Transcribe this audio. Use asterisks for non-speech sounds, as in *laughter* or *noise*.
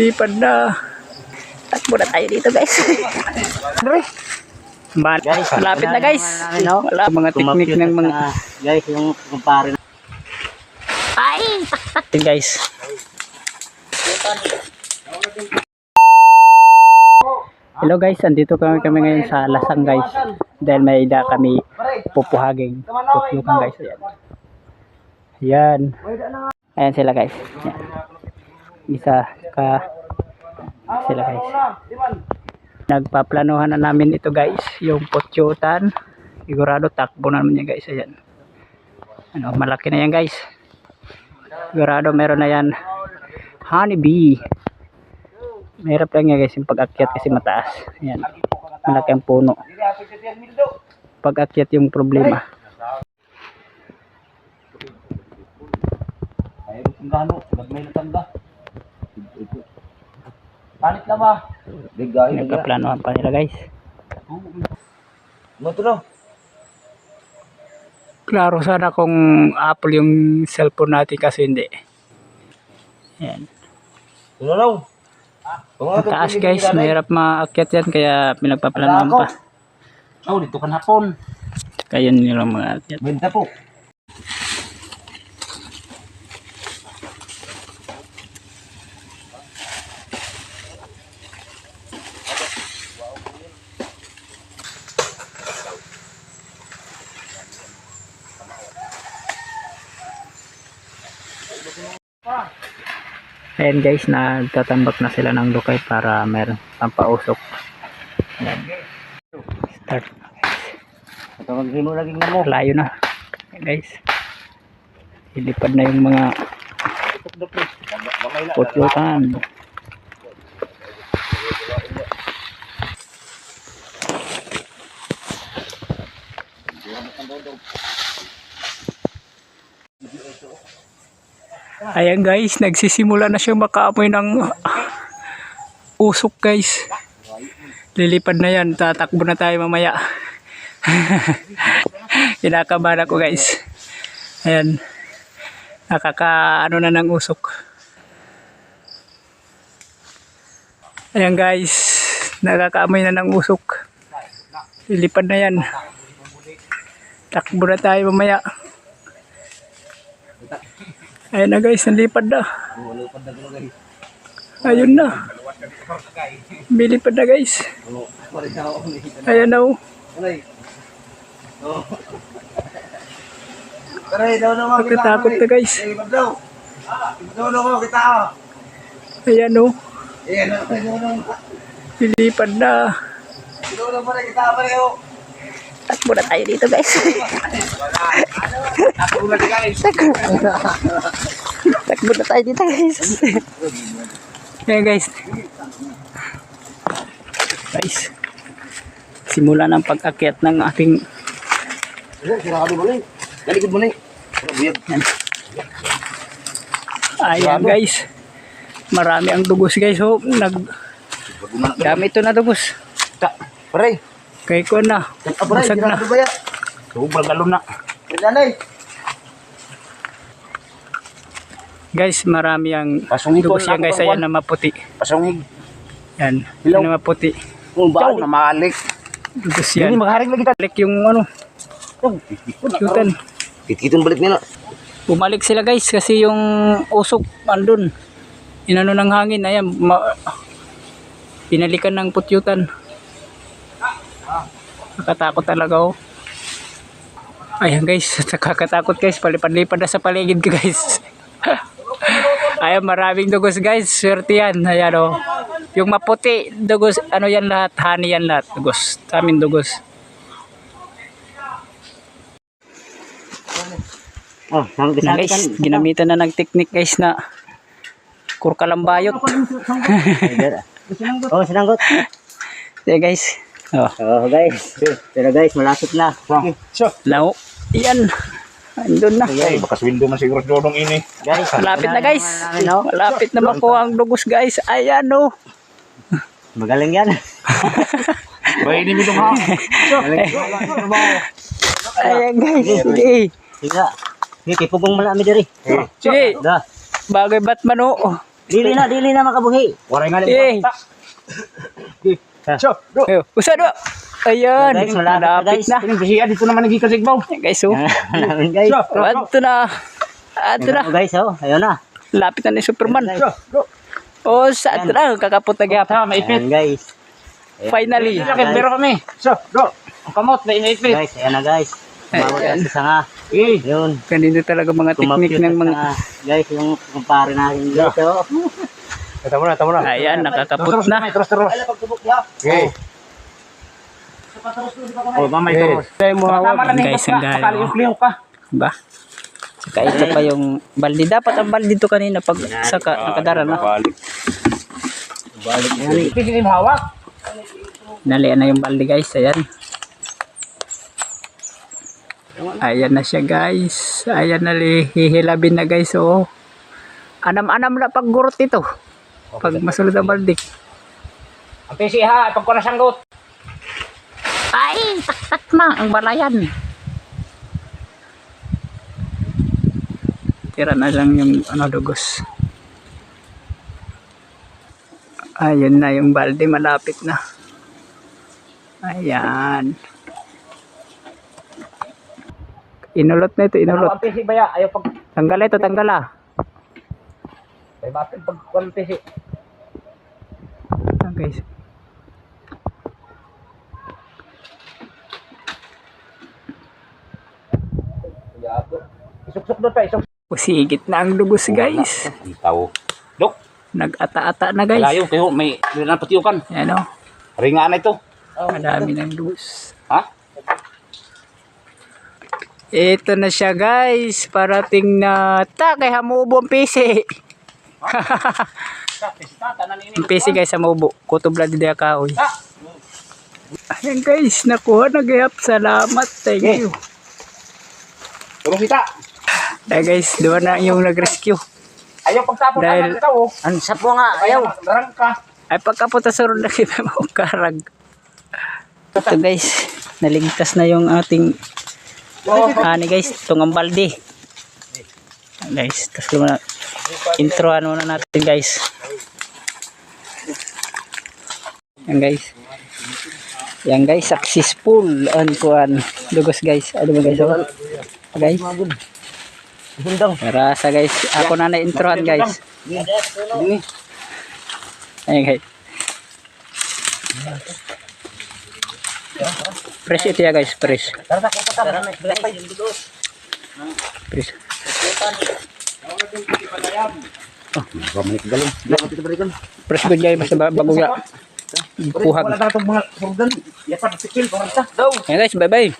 Lipad na. Takbo na tayo dito guys. *laughs* Ba- Guys, malapit na guys. Wala mga teknik ng mga... Guys, yung kumpare Ay! *laughs* Yun guys. Hello guys, andito kami kami ngayon sa Lasang guys. Dahil may ida kami pupuhaging tutlukan guys. Ayan. Ayan. Ayan sila guys. Ayan. Isa ka sila guys. Nagpaplanuhan na namin ito guys, yung potyutan. Sigurado takbo na naman yan guys. Ayan. Ano, malaki na yan guys. Sigurado meron na yan honeybee. Mahirap lang yan guys yung pag-akyat kasi mataas. Ayan. Malaki ang puno. Pag-akyat yung problema. Ay, kung gano, may natanda. Palit na ba? Bigay na. Nagkaplanohan pa nila guys. Mo to no? Klaro sana kung Apple yung cellphone natin kasi hindi. Ayan. Tulo no? Mataas guys, mahirap maakyat yan kaya pinagpaplanohan pa. Oh, dito kan hapon. Kaya yun nilang mga akyat. Benta po. Ayan guys, nagtatambak na sila ng lukay para meron pampausok. Ayan. Start. Layo na. Ayan guys. Ilipad na yung mga putyutan. *laughs* Ayan guys, nagsisimula na siyang makaamoy ng *laughs* usok guys. Lilipad na yan, tatakbo na tayo mamaya. *laughs* Kinakabahan ako guys. Ayan. Nakaka ano na ng usok. Ayan guys. Nakakaamoy na ng usok. Lilipad na yan. Takbo na tayo mamaya. Ayan na guys, nalipad na. Ayun na. Bilipad na guys. Ayan na oh. Pagkatakot na guys. Eh, kita. Ayan oh. Eh, daw naman. Lilipad na. Takbo na tayo dito guys. Takbo na tayo dito guys. Ayan guys. Guys. Simula ng pag-akyat ng aking Sirado mo ni. Galikod mo ni. Buyag. ayan guys. Marami ang dugos guys. Oh, nag dami ito na dugos. Pare. Kay ko na. Basag na. Sobrang galo na. Nanay. Guys, marami ang dugos yan guys. Ayan na maputi. Pasungig. Yan. Yan na maputi. Kung ba na malik. Dugos Yan yan. magharing lagi ta. Balik yung ano. Yutan. Kitkiton balik nila. Bumalik sila guys kasi yung usok andun. Inano ng hangin. Ayan. Ma- pinalikan ng putyutan. Nakatakot talaga oh. Ayan guys. *laughs* Nakakatakot guys. Palipad-lipad na sa paligid ko guys. *laughs* Ayan maraming dugos guys. Swerte yan. Ayan oh. Yung maputi dugos. Ano yan lahat. Honey yan lahat. Dugos. Sa amin dugos. Oh, nang Na guys, ginamitan na ng technique guys na kurkalambayot. *laughs* Oh, sinanggot. Sige guys. Oh, Oh, guys. Pero guys, malapit na. So, lao. Yan. Andun na. Ay, baka sweldo man siguro si Dodong ini. guys, Malapit na guys. no? Malapit na makuha ang dugos guys. Ayan oh. Magaling yan. *laughs* Bay ini minum ha. Ayan guys. Sige. Sige. Sige, kipugong malami diri. Sige. Da. Bagay Batman oh. Dili na, dili na makabuhi. Waray nga Eh. lang. So, go. Ayun, usa do. Ayan, Guys, malapit na. Pinagsiya dito naman nagkikasigbaw. Ayan, guys, oh. *laughs* Ayun, guys. Ato na. Ato na. Ayun, guys, oh. Ayun na. Lapit na ni Superman. So, go. Oh, sa ato na. Kakapot na gyapon. Ha, maipit. Ayun, guys. Finally. Sakit, pero kami. So, go. Ang kamot, na inaipit. Guys, ayan na, guys. Ayan. sa. Eh, Yun. Ganito talaga mga teknik ng mga... Guys, yung kumpare natin dito. Tama na, tama na. Ayan, nakakapot na. Terus, terus. Okay. Oh, mamay terus. Tama lang Guys, ang oh. yung kliyo ka. Ba? Saka ito pa yung baldi. Dapat ang baldi to kanina pag saka nakadara na. Balik. Balik mo hawak. Nalian na yung baldi guys. Ayan. Ayan na siya guys. Ayan na hihilabin na guys. Oh. Anam-anam na pag gurot ito. Pag masulod ang baldi. Ang pisi ha, pag ko na sanggot. Ay! Taktak na ang balayan. Tira na lang yung ano dugos. Ayun na yung balde malapit na. Ayan. Inulot na ito, Ano inulot. ang pisi ba ya? Ayaw pag... Tanggal ito, tanggal ah. Ay, bakit pag? Ah, guys. Isuksok doon pa, isuksok. Pusigit na ang dugos guys. Tao. Dok, Nag-ata-ata na guys. malayo. Kayo, may may na patiukan. Ayan o. Ringaan na ito. Madami ng dugos. Ha? Ito na siya guys. Parating na ta kay hamubo ang PC. Ang PC guys hamubo. Kutob lang din kaoy. Ayan guys, nakuha na gayap. Salamat. Thank you. Turong kita. Dahil guys, doon na yung nag-rescue. Ayaw pagtapon Dahil- ka oh. Ang sapo nga, Ayaw. Darang ka. Ay pagkapunta sa ron na kita *laughs* mo karag. Ito guys, naligtas na yung ating ani guys, itong ang balde. Guys, tapos muna intro ano na natin guys. Yan guys. Yan guys, successful ang kuan. Lugos guys. Ano ba guys? Oh? Guys. Gundang. Para sa guys, ako na na-introan guys. Ayan guys. Fresh ito ya guys, fresh. Fresh. Bumalik galing. Fresh good guys, basta ba- bago ya. Kuhag. Wala na itong mga surdan. Yapan, sikil, parang ta. Daw. Guys, bye bye.